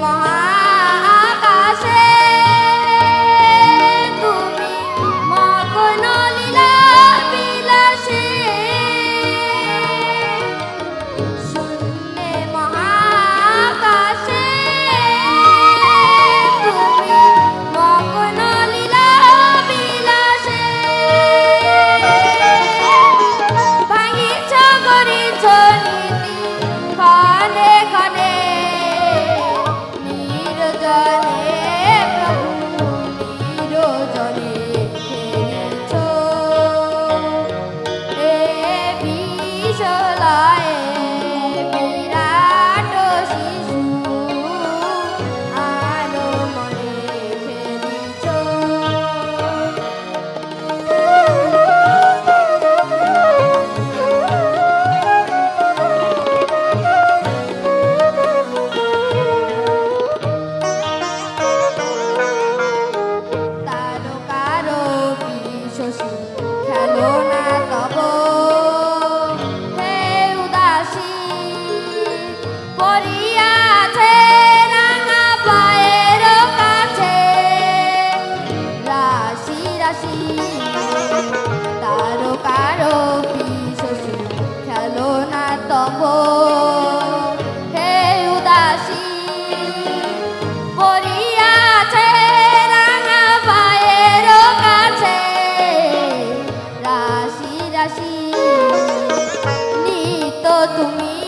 Mohan. Shashi খেলো না তব হে উদাসী পড়িয়াছে রাঙা পায়ের কাছে রাশি রাশি তারো কারও কি শশী খেলো না তব নিত তুমি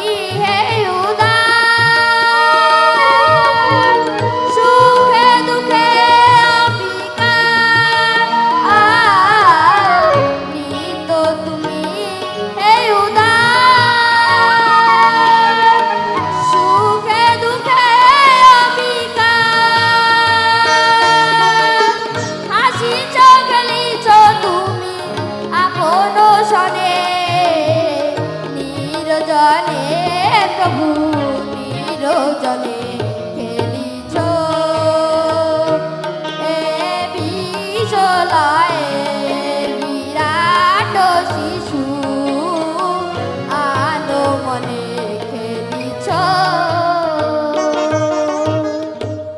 প্রভু নিরজনে।